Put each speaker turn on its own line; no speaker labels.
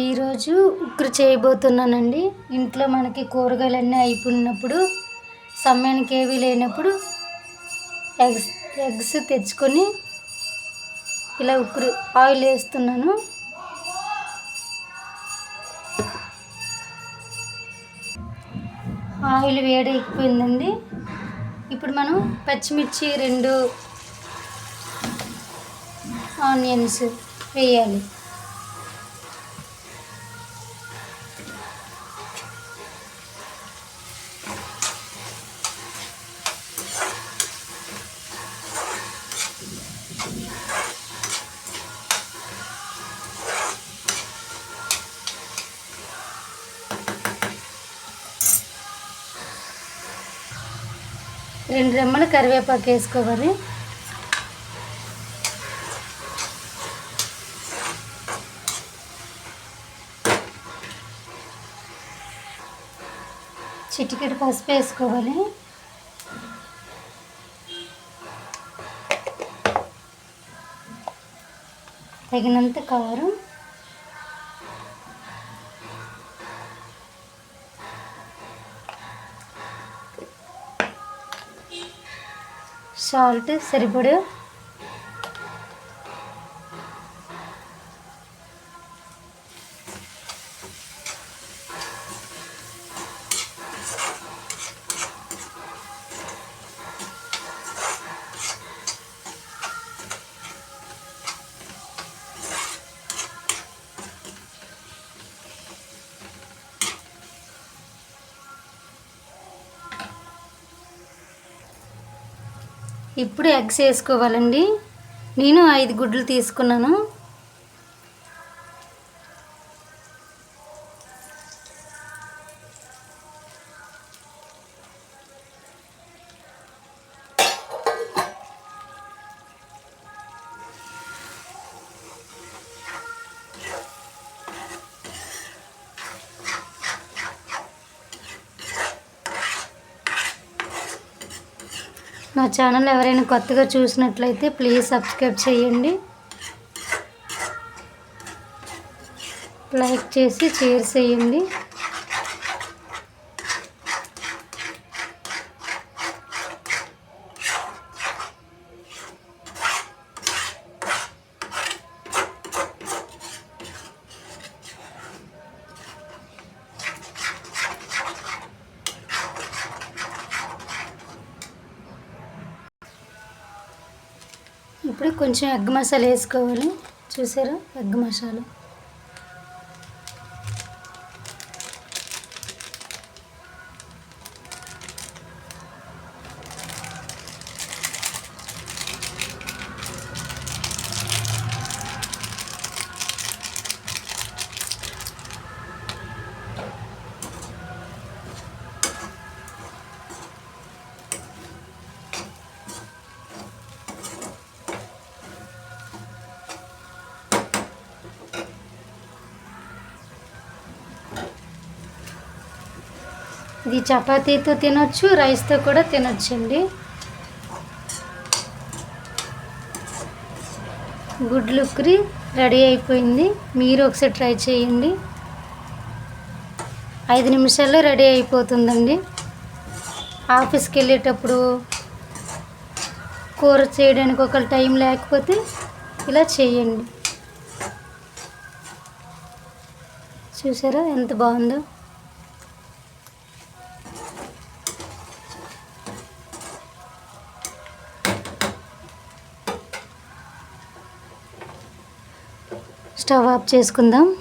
ఈరోజు ఉక్కురు చేయబోతున్నానండి. ఇంట్లో మనకి కూరగాయలన్నీ అయిపోయినప్పుడు సమయానికి ఏవి లేనప్పుడు ఎగ్స్ ఎగ్స్ తెచ్చుకొని ఇలా ఉక్కురు ఆయిల్ వేస్తున్నాను. ఆయిల్ వేడెక్కిపోయిందండి ఇప్పుడు మనం పచ్చిమిర్చి రెండు ఆనియన్స్ వేయాలి. రెండు రెమ్మలు కరివేపాకు వేసుకోవాలి చిటికెడు పసుపు వేసుకోవాలి తగినంత కారం சால்ட்டு சரிப்படும் ఇప్పుడు ఎగ్స్ వేసుకోవాలండి. నేను ఐదు గుడ్లు తీసుకున్నాను. నా ఛానల్ ఎవరైనా కొత్తగా చూసినట్లయితే ప్లీజ్ సబ్స్క్రైబ్ చేయండి. లైక్ చేసి షేర్ చేయండి. ఇప్పుడు కొంచెం ఎగ్ మసాలా వేసుకోవాలి. చూసారా? ఎగ్ మసాలా. ఇది చపాతీతో తినొచ్చు రైస్తో కూడా తినొచ్చండి. గుడ్లు ఉక్కిరి రెడీ అయిపోయింది. మీరు ఒకసారి ట్రై చేయండి. ఐదు నిమిషాల్లో రెడీ అయిపోతుందండి. ఆఫీస్కి వెళ్ళేటప్పుడు కూర చేయడానికి ఒక టైం లేకపోతే ఇలా చేయండి. చూసారా ఎంత బాగుందో? స్టవ్ ఆఫ్ చేసుకుందాం.